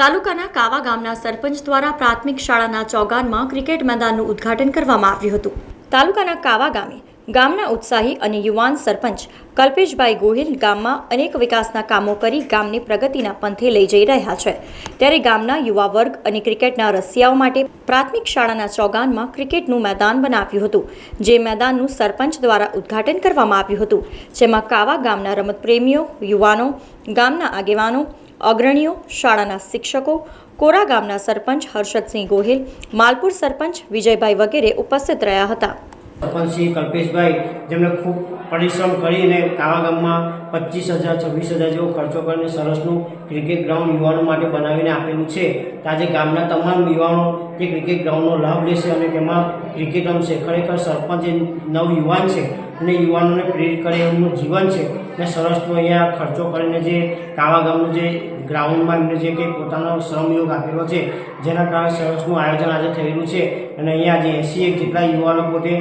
તાલુકાના કાવા ગામના સરપંચ દ્વારા પ્રાથમિક શાળાના ચોગાનમાં ક્રિકેટ મેદાનનું ઉદ્ઘાટન કરવામાં આવ્યું હતું. તાલુકાના કાવા ગામે ગામના ઉત્સાહી અને યુવાન સરપંચ કલ્પેશભાઈ ગોહિલ ગામમાં અનેક વિકાસના કામો કરી ગામને પ્રગતિના પંથે લઈ જઈ રહ્યા છે. ત્યારે ગામના યુવા વર્ગ અને ક્રિકેટના રસિયાઓ માટે પ્રાથમિક શાળાના ચોગાનમાં ક્રિકેટનું મેદાન બનાવ્યું હતું, જે મેદાનનું સરપંચ દ્વારા ઉદ્ઘાટન કરવામાં આવ્યું હતું, જેમાં કાવા ગામના રમતપ્રેમીઓ, યુવાનો, ગામના આગેવાનો અગ્રણીઓ, શાળાના શિક્ષકો, કોરા ગામના સરપંચ હર્ષદસિંહ ગોહિલ, માલપુર સરપંચ વિજયભાઈ વગેરે ઉપસ્થિત રહ્યા હતા. સરપંચ કલ્પેશભાઈ, જેમણે ખૂબ પરિશ્રમ કરીને કાવા ગામમાં પચીસ હજાર, છવ્વીસ હજાર જેવો ખર્ચો કરીને સરસનું ક્રિકેટ ગ્રાઉન્ડ યુવાનો માટે બનાવીને આપેલું છે. આજે ગામના તમામ યુવાનો તે ક્રિકેટ ગ્રાઉન્ડનો લાભ લેશે અને તેમાં ક્રિકેટ રમશે. ખરેખર સરપંચ એ નવ યુવાન છે. અને યુવાનોને પ્રેરિત કરે એમનું જીવન છે. અને સરસનો અહીંયા ખર્ચો કરીને જે કાવા ગામનું જે ગ્રાઉન્ડમાં એમને જે કંઈ પોતાનો શ્રમયોગ આપેલો છે, જેના કારણે સરસનું આયોજન આજે થયેલું છે. અને અહીંયા આજે એસી એક જેટલા યુવાનો પોતે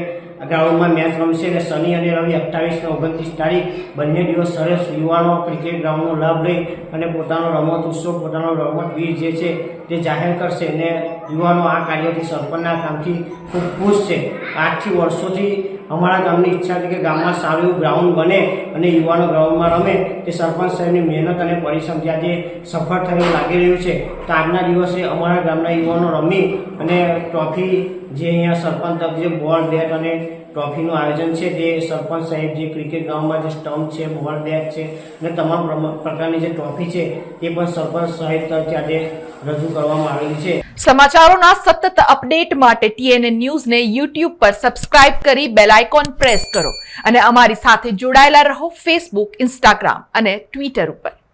ગ્રાઉન્ડમાં મેચ રમશે અને શનિ અને રવિ અઠ્ઠાવીસ અને ઓગણત્રીસ તારીખ બંને દિવસ સરસ યુવાનો ક્રિકેટ ગ્રાઉન્ડનો લાભ લઈ અને પોતાનો રમત, ઉત્સવ, પોતાનો રમતવીર જે છે તે જાહેર કરશે અને યુવાનો આ કાર્યથી સરપંચના કામથી ખૂબ ખુશ છે. આજથી વર્ષોથી અમારા ગામની ઈચ્છા છે કે ગામમાં સારું એવું ગ્રાઉન્ડ બને અને યુવાનો ગ્રાઉન્ડમાં રમે. તે સરપંચ સાહેબની મહેનત અને પરિશ્રમ આજે સફળ થયું લાગી રહ્યું છે, તો આજના દિવસે અમારા ગામના યુવાનો રમી અને ટ્રોફી જે અહીંયા સરપંચ તરફ જે બોલ બેટ અને ટ્રોફીનું આયોજન છે. જે સરપંચ સાહેબ ક્રિકેટ ગ્રાઉન્ડમાં જે સ્ટમ્પ છે, બોલ બેટ છે અને તમામ પ્રકારની જે ટ્રોફી છે તે પણ સરપંચ સાહેબ તરફથી આજે રજૂ કરવામાં આવેલી છે. સમાચારોના સતત અપડેટ માટે ટીએનએ ન્યૂઝને યુટ્યુબ પર સબસ્ક્રાઇબ કરી બેલ આઇકોન પ્રેસ કરો અને અમારી સાથે જોડાયેલા રહો ફેસબુક, ઇન્સ્ટાગ્રામ અને ટ્વિટર ઉપર.